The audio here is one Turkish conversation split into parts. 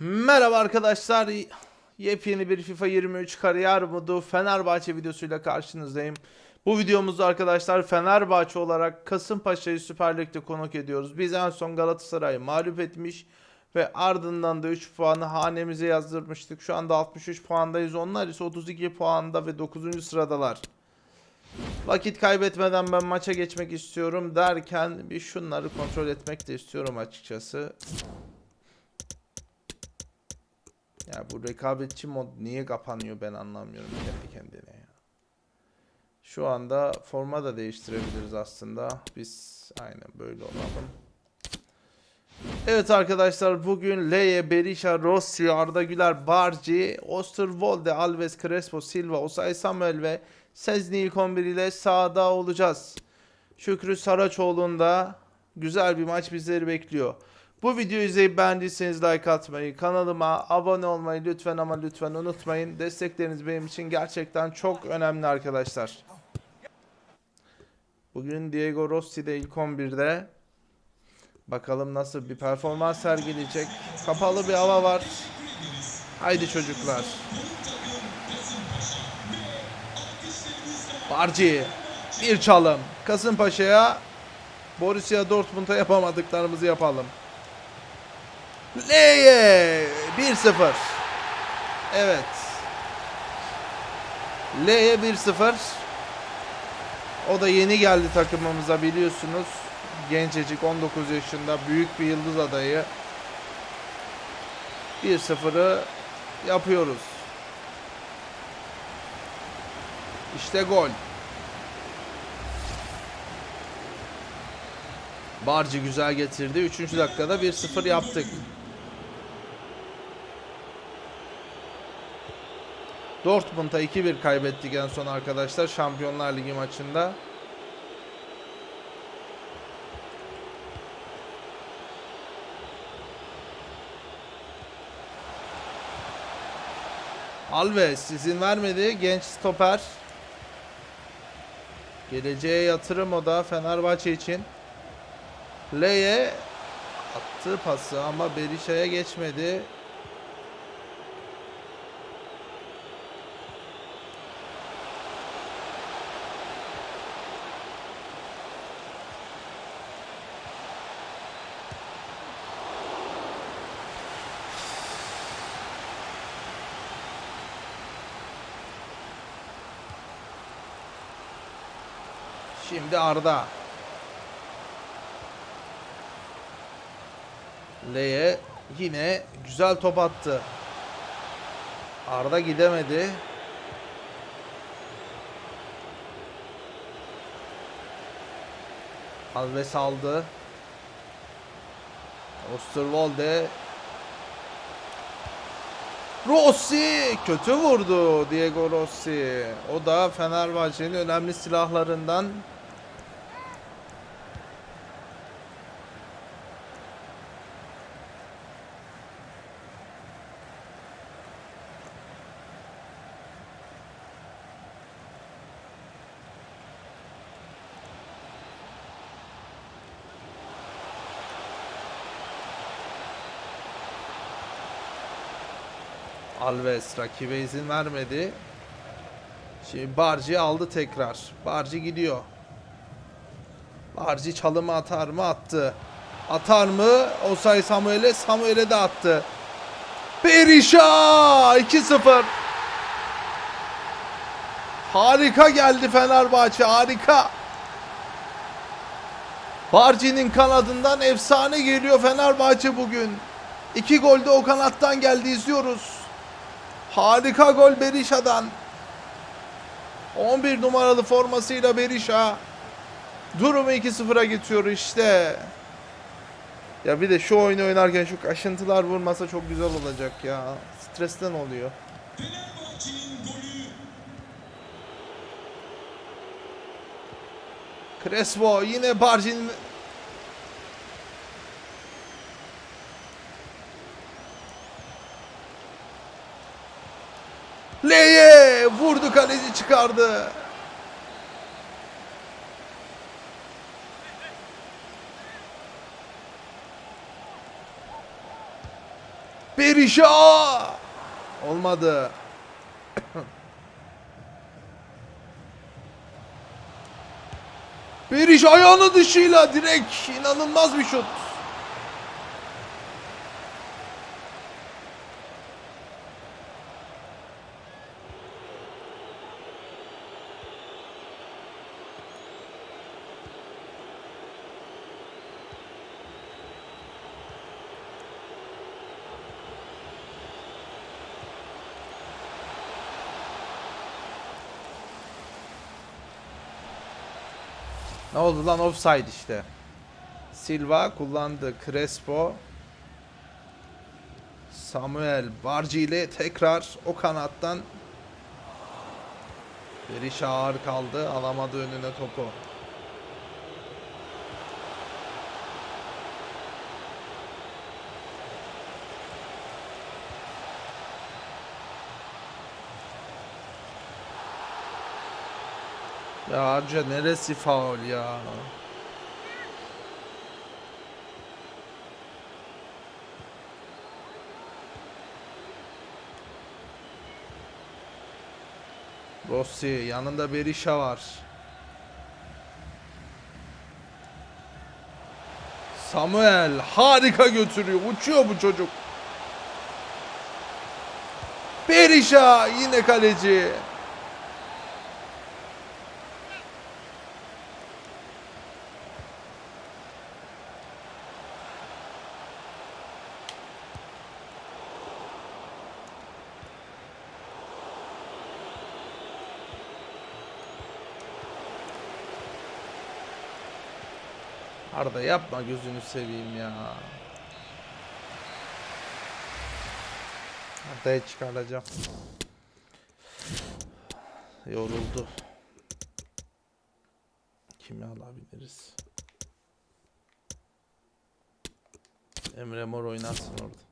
Merhaba arkadaşlar. Yepyeni bir FIFA 23 kariyer modu Fenerbahçe videosuyla karşınızdayım. Bu videomuzda arkadaşlar Fenerbahçe olarak Kasımpaşa'yı Süper Lig'de konuk ediyoruz. Biz en son Galatasaray'ı mağlup etmiş ve ardından da 3 puanı hanemize yazdırmıştık. Şu anda 63 puandayız. Onlar ise 32 puanda ve 9. sıradalar. Vakit kaybetmeden ben maça geçmek istiyorum derken bir şunları kontrol etmek de istiyorum açıkçası. Ya bu rekabetçi mod niye kapanıyor ben anlamıyorum kendi kendine ya. Şu anda forma da değiştirebiliriz aslında. Biz aynen böyle olalım. Evet arkadaşlar bugün Leye, Berisha, Rossi, Arda Güler, Barci, Osterwolde, Alves, Crespo, Silva, Osay Samuel ve Sezni ilk 11 ile sahada olacağız. Şükrü Saraçoğlu'nda güzel bir maç bizleri bekliyor. Bu videoyu izleyip beğendiyseniz like atmayı, kanalıma abone olmayı lütfen ama lütfen unutmayın. Destekleriniz benim için gerçekten çok önemli arkadaşlar. Bugün Diego Rossi de ilk 11'de. Bakalım nasıl bir performans sergileyecek. Kapalı bir hava var. Haydi çocuklar. Barci. Bir çalım. Kasımpaşa'ya Borussia Dortmund'a yapamadıklarımızı yapalım. Leye 1-0. Evet. Leye 1-0. O da yeni geldi takımımıza biliyorsunuz. Gencecik 19 yaşında büyük bir yıldız adayı. 1-0'ı yapıyoruz. İşte gol. Barcı güzel getirdi. 3. dakikada 1-0 yaptık. Dortmund'a 2-1 kaybettik en son arkadaşlar Şampiyonlar Ligi maçında. Alves izin vermedi genç stoper. Geleceğe yatırım o da Fenerbahçe için. Leye attı pası ama Berisha'ya geçmedi. Şimdi Arda. Leye yine güzel top attı. Arda gidemedi. Alves aldı. Osterwolde. Rossi kötü vurdu Diego Rossi. O da Fenerbahçe'nin önemli silahlarından. Alves rakibe izin vermedi. Şimdi Barci aldı tekrar. Barci gidiyor. Barci çalımı atar mı? Attı. Atar mı? Osay Samuel'e. Samuel'e de attı. Berisha 2-0. Harika geldi Fenerbahçe. Harika. Barci'nin kanadından efsane geliyor Fenerbahçe bugün. İki gol de o kanattan geldi izliyoruz. Harika gol Berisha'dan. 11 numaralı formasıyla Berisha durumu 2-0'a getiriyor işte. Ya bir de şu oyunu oynarken şu kaşıntılar vurmasa çok güzel olacak ya. Stresten oluyor. Crespo yine Barci'nin Leye vurdu kaleci çıkardı. Berisha! Olmadı. Berisha ayağını dışıyla direkt inanılmaz bir şut. Ne oldu lan offside işte. Silva kullandı. Crespo. Samuel Barci ile tekrar o kanattan Berisha ağır kaldı. Alamadı önüne topu. Ya harca neresi faul ya? Rossi yanında Berisha var. Samuel harika götürüyor. Uçuyor bu çocuk. Berisha yine kaleci. Arda yapma gözünü seveyim ya. Arda'yı çıkaracağım. Yoruldu. Kimi alabiliriz? Emre Mor oynarsın orada.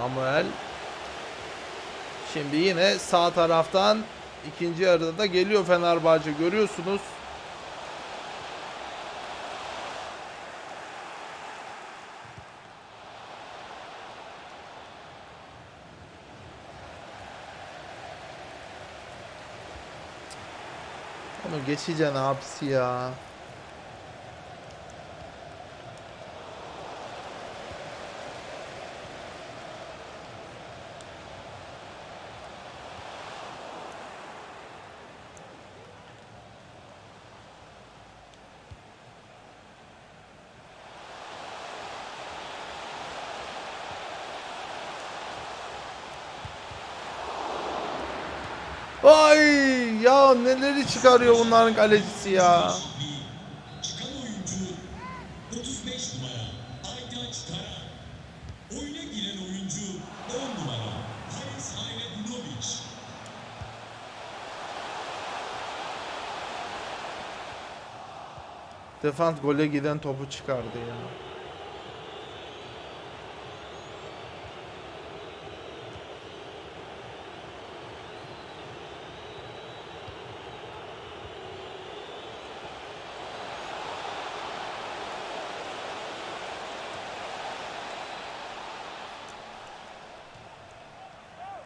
Samuel. Şimdi yine sağ taraftan ikinci yarıda da geliyor Fenerbahçe görüyorsunuz. Onu geçeceksin hapsi ya. Neleri çıkarıyor bunların kalecisi ya. Çıkan oyuncu 35 numara Aytaç Kara. Oyuna giren oyuncu 10 numara Haris Hayredunovic. Defans gole giden topu çıkardı ya.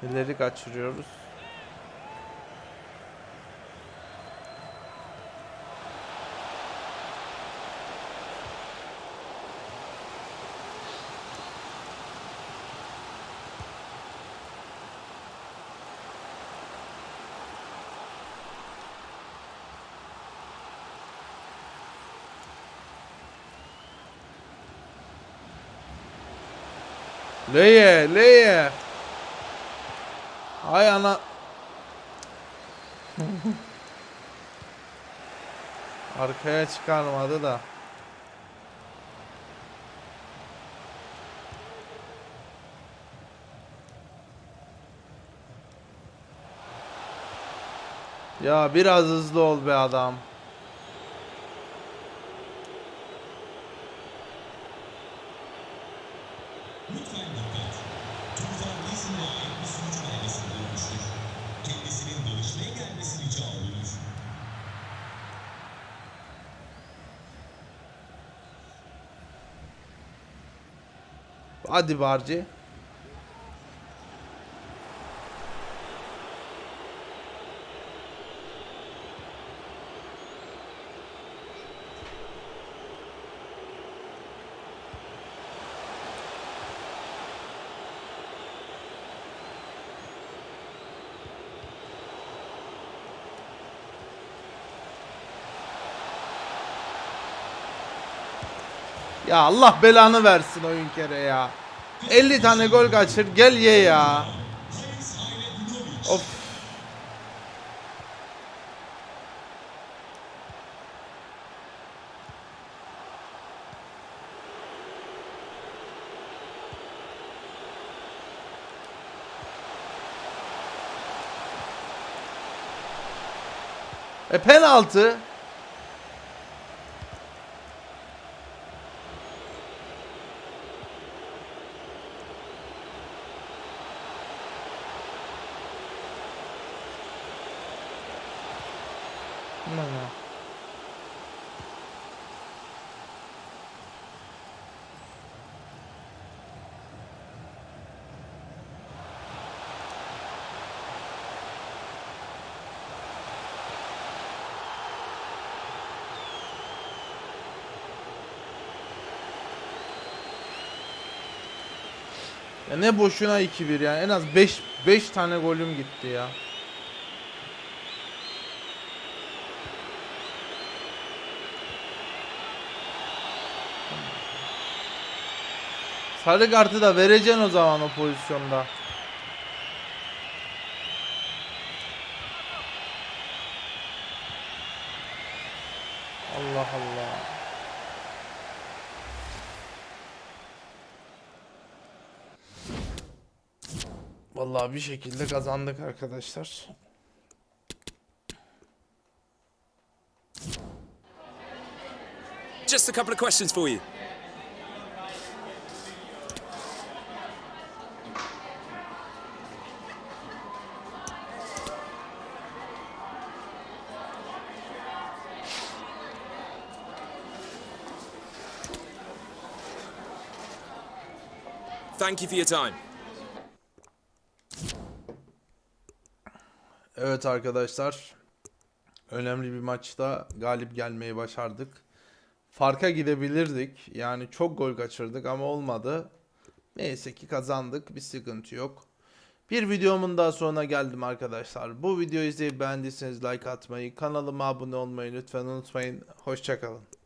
İleri kaçırıyoruz. Leye, leye. Ay ana. Arkaya çıkarmadı da. Ya biraz hızlı ol be adam. Lütfen Hadi Barci. Ya Allah belanı versin oyun kere ya. 50 tane gol kaçır gel ye ya. Of. E penaltı. Ne ya? Ya ne boşuna 2-1 yani en az 5 5 tane golüm gitti ya. Sarı kartı da vereceksin o zaman o pozisyonda. Allah Allah. Vallahi bir şekilde kazandık arkadaşlar. Just a couple of questions for you. Thank you for your time. Evet arkadaşlar. Önemli bir maçta galip gelmeyi başardık. Farka gidebilirdik. Yani çok gol kaçırdık ama olmadı. Neyse ki kazandık. Bir sıkıntı yok. Bir videomun daha sonuna geldim arkadaşlar. Bu videoyu izleyip beğendiyseniz like atmayı, kanalıma abone olmayı lütfen unutmayın. Hoşçakalın.